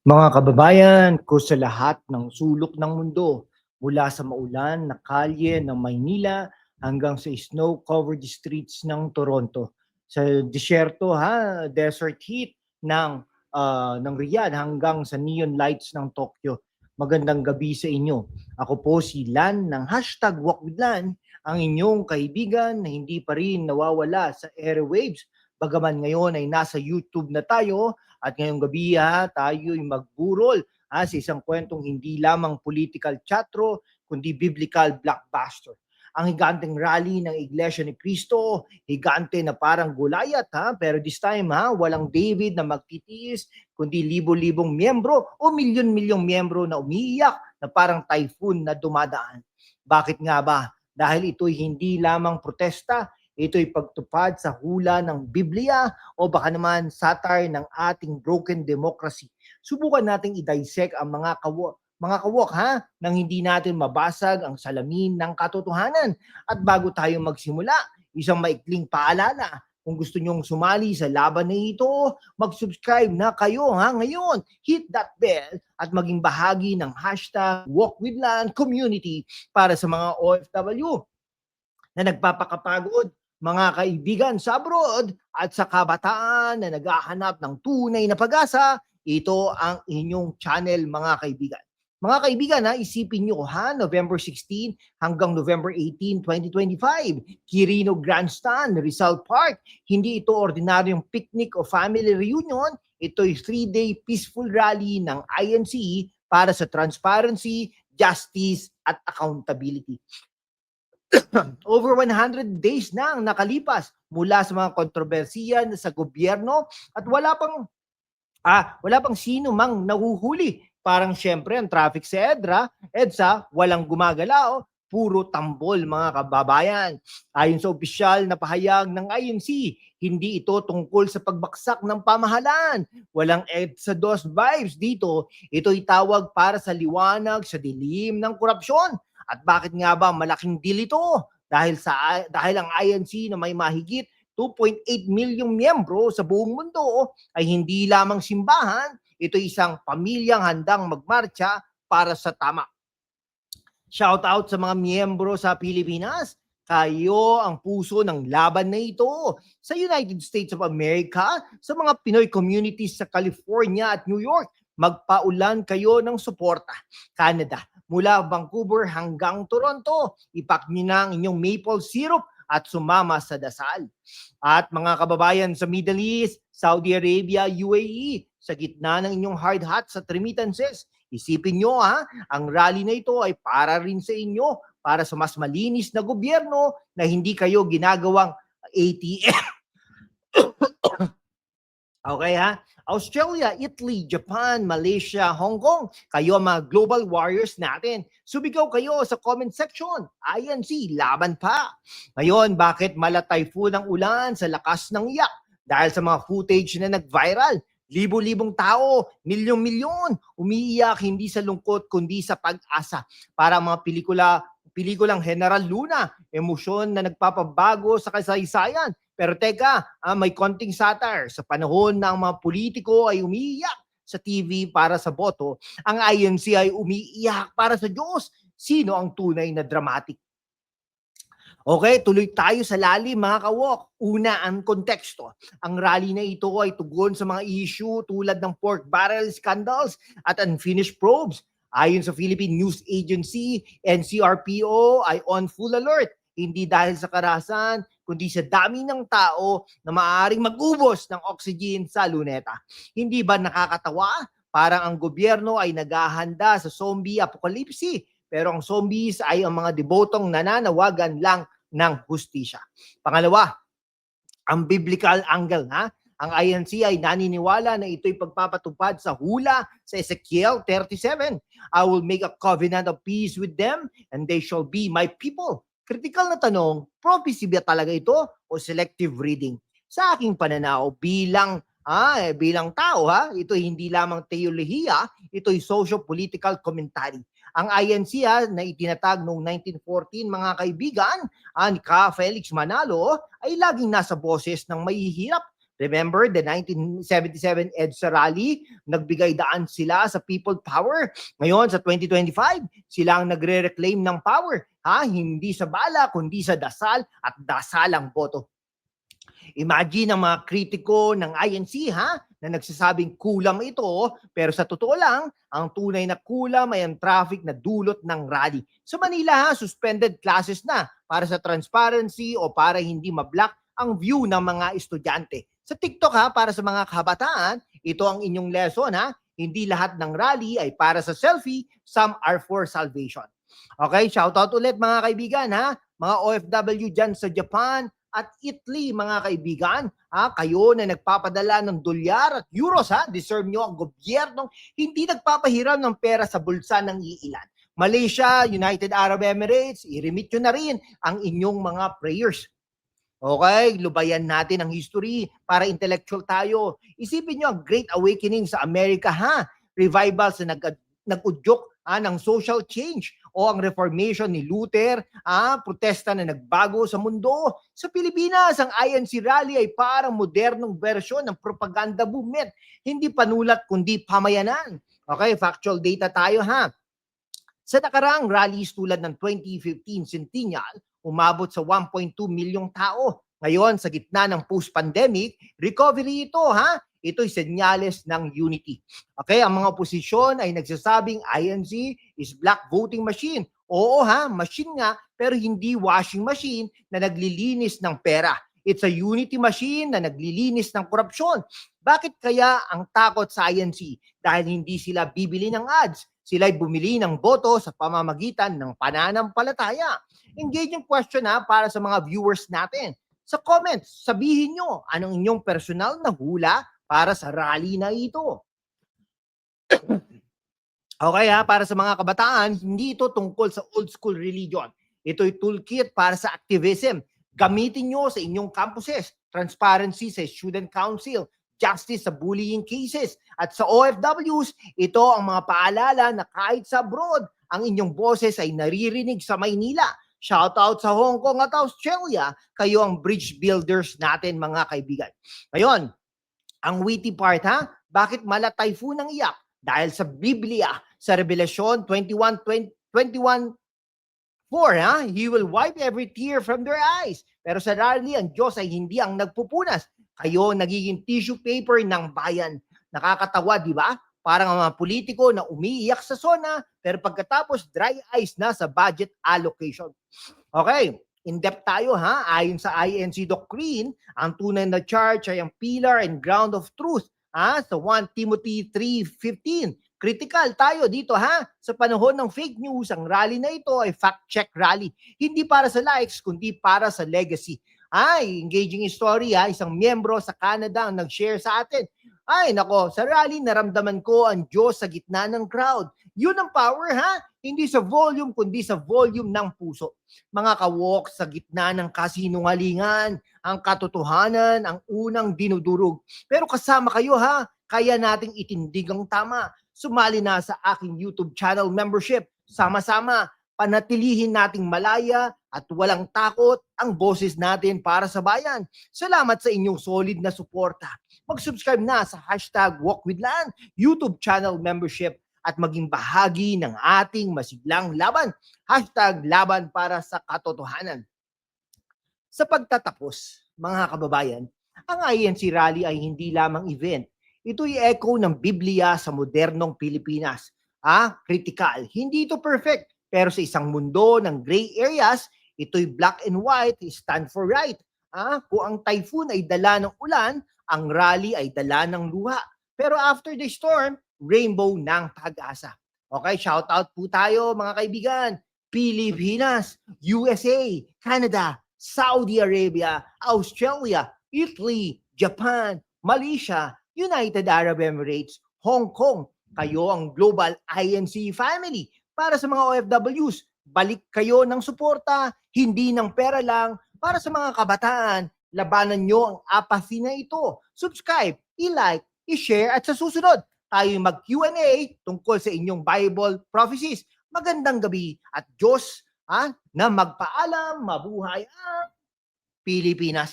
Mga kababayan, ko sa lahat ng sulok ng mundo, mula sa maulan na kalye ng Maynila hanggang sa snow-covered streets ng Toronto. Sa disyerto ha, desert heat ng ah, ng Riyadh hanggang sa neon lights ng Tokyo. Magandang gabi sa inyo. Ako po si Lan ng hashtag Walk with Lan, ang inyong kaibigan na hindi pa rin nawawala sa airwaves. Bagaman ngayon ay nasa YouTube na tayo at ngayong gabi ha, tayo'y magburol ha, sa isang kwentong hindi lamang political chatro, kundi biblical blockbuster. Ang higanteng rally ng Iglesia ni Cristo, higante na parang gulayat ha, pero this time ha, walang David na magtitiis, kundi libo-libong miyembro o milyon-milyong miyembro na umiiyak na parang typhoon na dumadaan. Bakit nga ba? Dahil ito'y hindi lamang protesta, ito'y pagtupad sa hula ng Biblia o baka naman satire ng ating broken democracy. Subukan nating i-dissect ang mga kawo mga kawok ha, nang hindi natin mabasag ang salamin ng katotohanan. At bago tayo magsimula, isang maikling paalala. Kung gusto nyong sumali sa laban na ito, mag-subscribe na kayo ha ngayon. Hit that bell at maging bahagi ng hashtag WalkWithLand community para sa mga OFW na nagpapakapagod mga kaibigan sa abroad at sa kabataan na naghahanap ng tunay na pag-asa, ito ang inyong channel mga kaibigan. Mga kaibigan, ha, isipin nyo ha, November 16 hanggang November 18, 2025, Quirino Grandstand, Rizal Park. Hindi ito ordinaryong picnic o family reunion. Ito'y three-day peaceful rally ng INC para sa transparency, justice, at accountability. over 100 days na ang nakalipas mula sa mga kontrobersiya sa gobyerno at wala pang ah, wala pang sino mang nahuhuli. Parang syempre ang traffic sa EDRA, EDSA, walang gumagalaw, puro tambol mga kababayan. Ayon sa opisyal na pahayag ng INC, hindi ito tungkol sa pagbaksak ng pamahalaan. Walang EDSA DOS vibes dito. Ito'y tawag para sa liwanag sa dilim ng korupsyon. At bakit nga ba malaking deal ito? Dahil sa dahil ang INC na may mahigit 2.8 milyong miyembro sa buong mundo ay hindi lamang simbahan, ito isang pamilyang handang magmarcha para sa tama. Shout out sa mga miyembro sa Pilipinas. Kayo ang puso ng laban na ito sa United States of America, sa mga Pinoy communities sa California at New York. Magpaulan kayo ng suporta. Canada, mula Vancouver hanggang Toronto. Ipak niyo na ang inyong maple syrup at sumama sa dasal. At mga kababayan sa Middle East, Saudi Arabia, UAE, sa gitna ng inyong hard hat sa remittances, isipin nyo ha, ang rally na ito ay para rin sa inyo, para sa mas malinis na gobyerno na hindi kayo ginagawang ATM. Okay ha? Australia, Italy, Japan, Malaysia, Hong Kong. Kayo mga global warriors natin. Subigaw kayo sa comment section. INC, laban pa. Ngayon, bakit mala typhoon ang ulan sa lakas ng iyak? Dahil sa mga footage na nag-viral. Libo-libong tao, milyong-milyon, umiiyak hindi sa lungkot kundi sa pag-asa. Para mga pelikula, pelikulang General Luna, emosyon na nagpapabago sa kasaysayan. Pero teka, ah, may konting satire. Sa panahon na ang mga politiko ay umiiyak sa TV para sa boto, ang INC ay umiiyak para sa Diyos. Sino ang tunay na dramatic? Okay, tuloy tayo sa lalim mga kawok. Una, ang konteksto. Ang rally na ito ay tugon sa mga issue tulad ng pork barrel scandals at unfinished probes. Ayon sa Philippine News Agency, NCRPO ay on full alert. Hindi dahil sa karasan, kundi sa dami ng tao na maaaring magubos ng oxygen sa luneta. Hindi ba nakakatawa? Parang ang gobyerno ay naghahanda sa zombie apocalypse pero ang zombies ay ang mga debotong nananawagan lang ng hustisya. Pangalawa, ang biblical angle ha. Ang INC ay naniniwala na ito'y pagpapatupad sa hula sa Ezekiel 37. I will make a covenant of peace with them and they shall be my people. Critical na tanong, prophecy ba talaga ito o selective reading? Sa aking pananaw bilang ah, eh, bilang tao ha, ito hindi lamang teolohiya, ito'y socio-political commentary. Ang INC ha, na itinatag noong 1914 mga kaibigan, ah, ni Ka Felix Manalo ay laging nasa boses ng mahihirap Remember the 1977 EDSA rally? Nagbigay daan sila sa people power. Ngayon sa 2025, sila ang nagre-reclaim ng power. Ha? Hindi sa bala, kundi sa dasal at dasal ang boto. Imagine ang mga kritiko ng INC ha na nagsasabing kulam ito pero sa totoo lang ang tunay na kulam ay ang traffic na dulot ng rally. Sa Manila ha, suspended classes na para sa transparency o para hindi mablock ang view ng mga estudyante. Sa TikTok ha, para sa mga kabataan, ito ang inyong lesson ha. Hindi lahat ng rally ay para sa selfie, some are for salvation. Okay, shout out ulit mga kaibigan ha. Mga OFW dyan sa Japan, at Italy, mga kaibigan. Ha? Kayo na nagpapadala ng dolyar at euros, ha? deserve nyo ang gobyernong hindi nagpapahiram ng pera sa bulsa ng iilan. Malaysia, United Arab Emirates, i-remit nyo na rin ang inyong mga prayers. Okay, lubayan natin ang history para intellectual tayo. Isipin nyo ang Great Awakening sa Amerika, ha? Revivals na nag nag-udyok ah, ng social change o ang reformation ni Luther, ah, protesta na nagbago sa mundo. Sa Pilipinas, ang INC rally ay parang modernong bersyon ng propaganda movement. Hindi panulat kundi pamayanan. Okay, factual data tayo ha. Sa nakaraang rallies tulad ng 2015 Centennial, umabot sa 1.2 milyong tao. Ngayon, sa gitna ng post-pandemic, recovery ito ha. Ito'y senyales ng unity. Okay, ang mga oposisyon ay nagsasabing INC is black voting machine. Oo ha, machine nga, pero hindi washing machine na naglilinis ng pera. It's a unity machine na naglilinis ng korupsyon. Bakit kaya ang takot sa INC? Dahil hindi sila bibili ng ads. Sila'y bumili ng boto sa pamamagitan ng pananampalataya. Engaging question ha para sa mga viewers natin. Sa comments, sabihin nyo anong inyong personal na hula para sa rally na ito. okay ha, para sa mga kabataan, hindi ito tungkol sa old school religion. Ito'y toolkit para sa activism. Gamitin nyo sa inyong campuses, transparency sa student council, justice sa bullying cases. At sa OFWs, ito ang mga paalala na kahit sa abroad, ang inyong boses ay naririnig sa Maynila. Shout out sa Hong Kong at Australia. Kayo ang bridge builders natin mga kaibigan. Ngayon, ang witty part ha, bakit mala typhoon ang iyak? Dahil sa Biblia, sa Revelation 21, 20, 21, 4, ha? He will wipe every tear from their eyes. Pero sa rally, ang Diyos ay hindi ang nagpupunas. Kayo nagiging tissue paper ng bayan. Nakakatawa, di ba? Parang ang mga politiko na umiiyak sa sona, pero pagkatapos dry eyes na sa budget allocation. Okay, in-depth tayo ha. Ayon sa INC Doctrine, ang tunay na church ay ang pillar and ground of truth. Ha? Sa 1 Timothy 3.15. Critical tayo dito ha. Sa panahon ng fake news, ang rally na ito ay fact-check rally. Hindi para sa likes, kundi para sa legacy. Ay, engaging story ha. Isang miyembro sa Canada ang nag-share sa atin. Ay, nako, sa rally naramdaman ko ang Diyos sa gitna ng crowd. Yun ang power ha. Hindi sa volume, kundi sa volume ng puso. Mga kawok sa gitna ng kasinungalingan, ang katotohanan, ang unang dinudurog. Pero kasama kayo ha. Kaya nating itindig ang tama sumali na sa aking YouTube channel membership. Sama-sama, panatilihin nating malaya at walang takot ang boses natin para sa bayan. Salamat sa inyong solid na suporta. Mag-subscribe na sa hashtag WalkWithLand YouTube channel membership at maging bahagi ng ating masiglang laban. Hashtag laban para sa katotohanan. Sa pagtatapos, mga kababayan, ang INC Rally ay hindi lamang event ito'y echo ng Biblia sa modernong Pilipinas. Ah, critical. Hindi ito perfect, pero sa isang mundo ng gray areas, ito'y black and white, stand for right. Ah, kung ang typhoon ay dala ng ulan, ang rally ay dala ng luha. Pero after the storm, rainbow ng pag-asa. Okay, shout out po tayo mga kaibigan. Pilipinas, USA, Canada, Saudi Arabia, Australia, Italy, Japan, Malaysia, United Arab Emirates, Hong Kong. Kayo ang global INC family. Para sa mga OFWs, balik kayo ng suporta, hindi ng pera lang. Para sa mga kabataan, labanan nyo ang apathy na ito. Subscribe, i-like, i-share at sa susunod, tayo mag-Q&A tungkol sa inyong Bible prophecies. Magandang gabi at Diyos ha, na magpaalam, mabuhay ang Pilipinas.